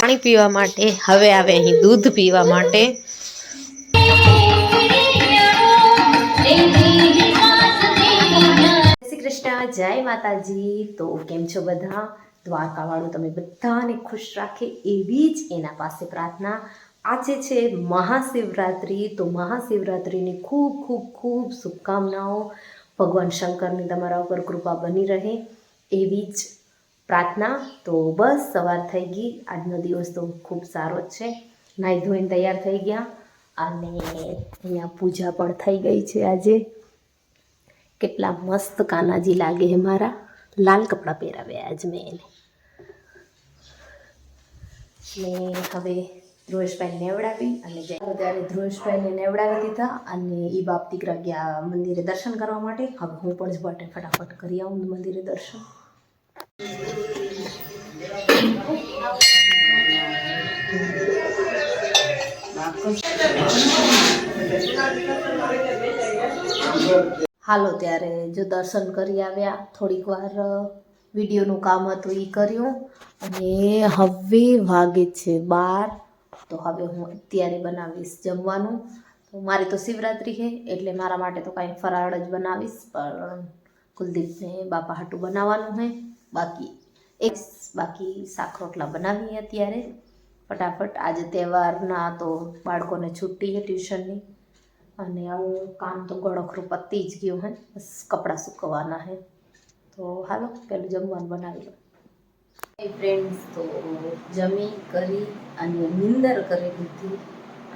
પાણી પીવા માટે હવે આવે અહીં દૂધ પીવા માટે. શ્રી કૃષ્ણ, જય માતાજી. તો કેમ છો બધા? દ્વારકાવાળું તમે બધાને ખુશ રાખે એવી જ એના પાસે પ્રાર્થના. આજે છે મહાશિવરાત્રિ, તો મહાશિવરાત્રિની ખૂબ ખૂબ ખૂબ શુભકામનાઓ. ભગવાન શંકરની તમારા ઉપર કૃપા બની રહે એવી જ પ્રાર્થના. તો બસ, સવાર થઈ ગઈ. આજનો દિવસ તો ખૂબ સારો જ છે. નાહી ધોઈને તૈયાર થઈ ગયા અને અહીંયા પૂજા પણ થઈ ગઈ છે આજે. કેટલા મસ્ત કાનાજી લાગે છે મારા. લાલ કપડાં પહેરાવ્યા આજ મેં એને. હવે ધ્રુવેશભાઈ નેવડાવી અને ત્યારે ધ્રુવેશભાઈને નેવડાવી દીધા અને એ બાપ દીકરા મંદિરે દર્શન કરવા માટે. હવે હું પણ જ માટે ફટાફટ કરી આવું મંદિરે દર્શન. હાલો, ત્યારે જો દર્શન કરી આવ્યા, થોડીક વાર વિડીયોનું કામ હતું એ કર્યું. અને હવે વાગે છે બાર. તો હવે હું અત્યારે બનાવીશ જમવાનું. તો મારી તો શિવરાત્રિ છે, એટલે મારા માટે તો કાંઈ ફરાળ જ બનાવીશ, પણ કુલદીપને બાપા હાટું બનાવવાનું છે. બાકી એક બાકી શાક રોટલા બનાવીએ અત્યારે. ફટાફટ આજે તહેવારના તો બાળકોને છૂટી છે ટ્યુશનની. અને આવું કામ તો ગળખરું પતી જ ગયું હે બસ કપડાં સૂકવવાના હે તો હાલો, પેલું જમવાનું બનાવી લો ફ્રેન્ડ્સ તો જમી કરી અને નિંદર કરી દીધી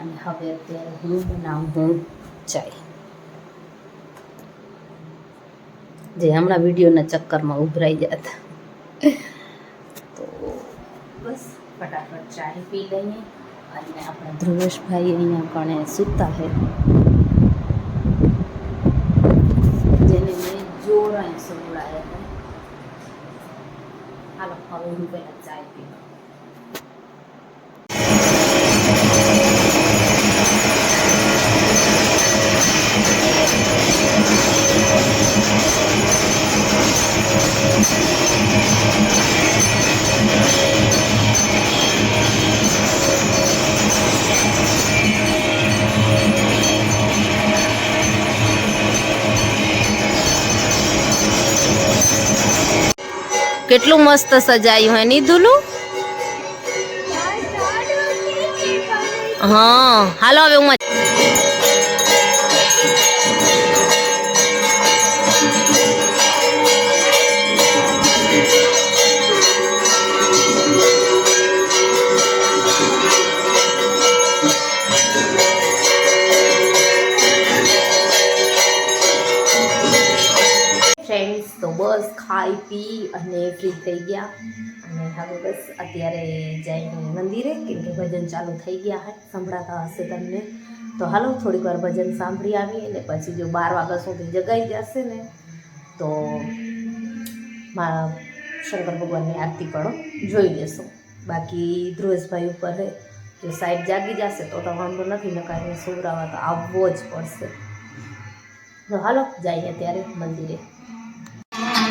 અને હવે અત્યારે હું બનાવું ચાય. જે હમણાં વિડીયોના ચક્કરમાં ઉભરાઈ જતા તો બસ ફટાફટ ચાય પી લઈએ અને આપણા ધ્રુવેશભાઈ અહીંયા કણે સૂતા છે. જેને મેં જોરાય હતા હાલો હવે હું પહેલાં ચાય પીવા કેટલું મસ્ત સજાયું હે ની ધુલું? હા હાલો હવે હું તો બસ ખાઈ પી અને ફ્રી થઈ ગયા. અને હવે બસ અત્યારે જઈને મંદિરે, કેમ કે ભજન ચાલુ થઈ ગયા હે, સંભળાતા હશે તમને. તો હાલો, થોડીક વાર ભજન સાંભળી આવીએ ને પછી જો બાર વાગ્યા સુધી જગાઈ જશે ને, તો મારા શંકર ભગવાનની આરતી કરો. જોઈ લેશું. બાકી ધ્રુવેશભાઈ ઉપર રહે. જો સાહેબ જાગી જશે તો તો વાંધો નથી ને એને સુવરાવા તો આવવો જ પડશે. તો હાલો, જઈએ ત્યારે મંદિરે.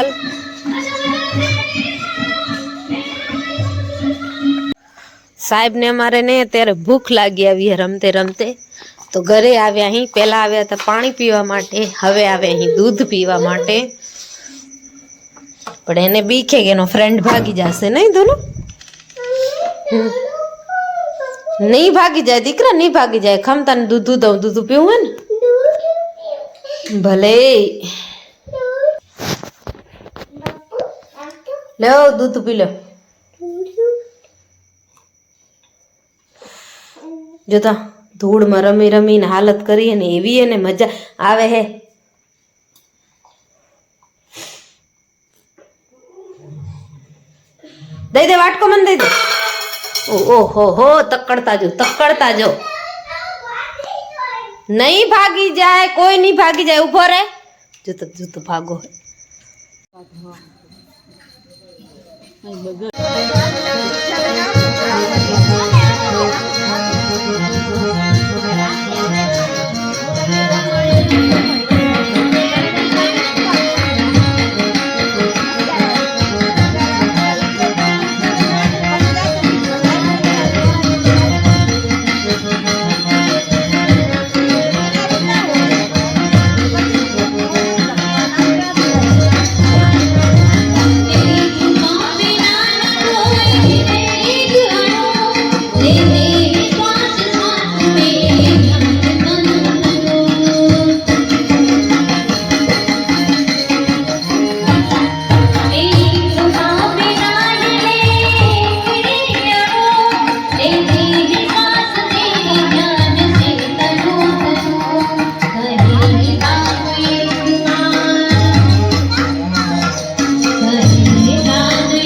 હાલ. સાહેબને અમારે ને ત્યારે ભૂખ લાગી આવી રમતે રમતે. તો ઘરે આવ્યા અહીં. પહેલા આવ્યા હતા પાણી પીવા માટે. હવે આવ્યા અહીં દૂધ પીવા માટે. પણ એને બીખે કે એનો ફ્રેન્ડ ભાગી જશે. નહીં ધોલું. નહીં ભાગી જાય. દીકરા નહીં ભાગી જાય. ખમતાને દૂધ દઉં દૂધ પીવું હોય ને? ભલે. લો દૂધ પી લો જોતા ધૂળમાં રમી રમીને હાલત કરી અને એવી એને મજા આવે હે. દઈ દે, વાટકો મને દઈ દે. ઓહો હો તકડતા જો તકડતા જો. નહીં ભાગી જાય, કોઈ નહીં ભાગી જાય ઊભો રે. જો તો જો તો ભાગો. 那你们个人